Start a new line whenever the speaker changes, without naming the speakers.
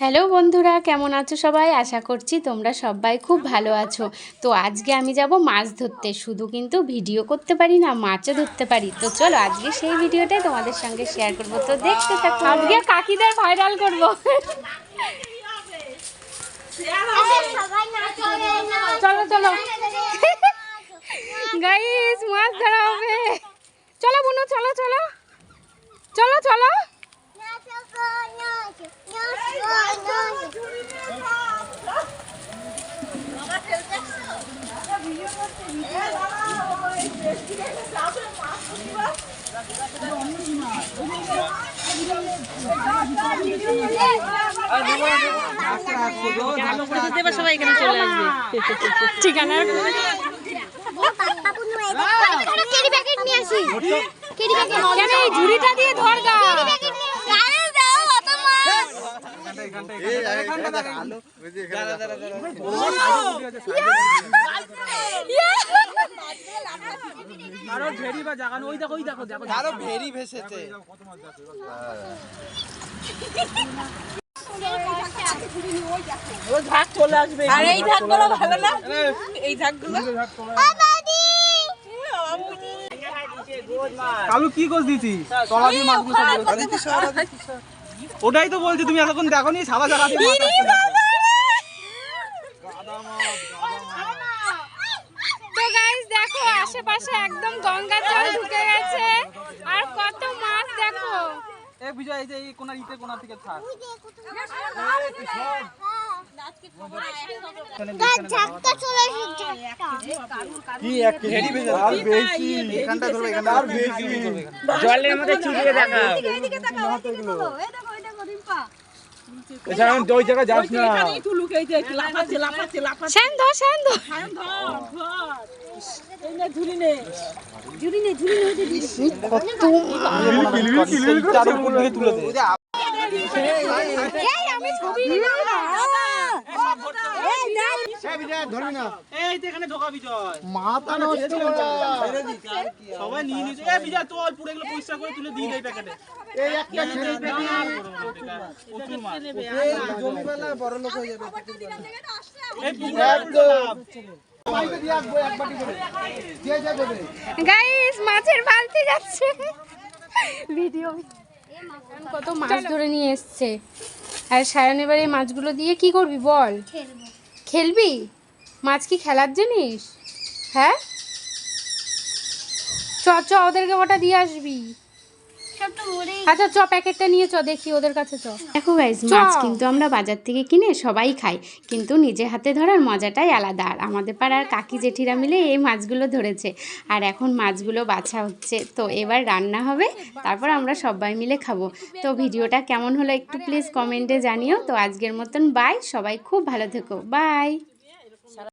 Hello বন্ধুরা কেমন আছো সবাই? আশা করছি তোমরা সবাই খুব ভালো আছো। তো আজকে আমি যাব মাছ ধরতে। শুধু কিন্তু ভিডিও করতে পারি না মাছও ধরতে পারি। তো চলো আজকে সেই ভিডিওটাই তোমাদের সঙ্গে শেয়ার করব। তো দেখতে থাকো। আজকে কাকিদের ভাইরাল করব। চলো চলো। গাইস মাছ ধরা হবে। চলো বুনু চলো চলো। চলো চলো। ঠিকানা? কেন এই ঝুড়িটা দিয়ে ধর গা।
আরও ভেরি বা জাগানো ওই দেখো ওই দেখো দেখো
আরও ভেরি ভেসেছে।
ও ঝাঁক চলে আসবে।
আর এই ঝাঁকগুলো ভালো না? এই ঝাঁকগুলো?
কালু কি কোষ দিছি তলা দিয়ে মাছগুলো ওটাই তো বলছি তুমি এতক্ষণ দেখো নি সাদা জায়গা দিয়ে মাছ আসছে দেখো।
তো গাইস দেখো আশেপাশে একদম গঙ্গার জল ঢুকে গেছে। আর কত মাছ দেখো।
এ বিজয় এই যে এই কোনার ইতে কোনার থেকে। থাক
কি এক আর বেশি এখানটা ধরো এখানটা আর বেশি
জলের মধ্যে চুবিয়ে
এই নে
তুলে দে এই তো এখানে ঢোকা বিজয়
মাথা নষ্ট
সবাই নিয়ে নিয়েছে এ বিজয় তো অল্প এগুলো পরিষ্কার করে তুলে দিয়ে দেয় প্যাকেটে
এই একটা ছেড়ে দিবি
মাছ
বড় লোক হয়ে যাবে
এই পুকুরে
পাইপে দিয়ে আসব এক বাটি করে যে যা দেবে
গাইস মাছের বালতি যাচ্ছে ভিডিও কত মাছ ধরে নিয়ে এসছে আর সায়ন এবার এই মাছগুলো দিয়ে কি করবি বল খেলবি? মাছ কি খেলার জিনিস? হ্যাঁ? চ চ ওদেরকে ওটা দিয়ে আসবি। আচ্ছা চ প্যাকেটটা নিয়ে চ দেখি ওদের কাছে চ। দেখো গাইস মাছ কিন্তু আমরা বাজার থেকে কিনে সবাই খাই কিন্তু নিজে হাতে ধরার মজাটাই আলাদা। আর আমাদের পাড়ার কাকি জেঠিরা মিলে এই মাছগুলো ধরেছে। আর এখন মাছগুলো বাছা হচ্ছে। তো এবার রান্না হবে তারপর আমরা সবাই মিলে খাব। তো ভিডিওটা কেমন হলো একটু প্লিজ কমেন্টে জানিও। তো আজকের মতন বাই সবাই খুব ভালো থেকো। বাই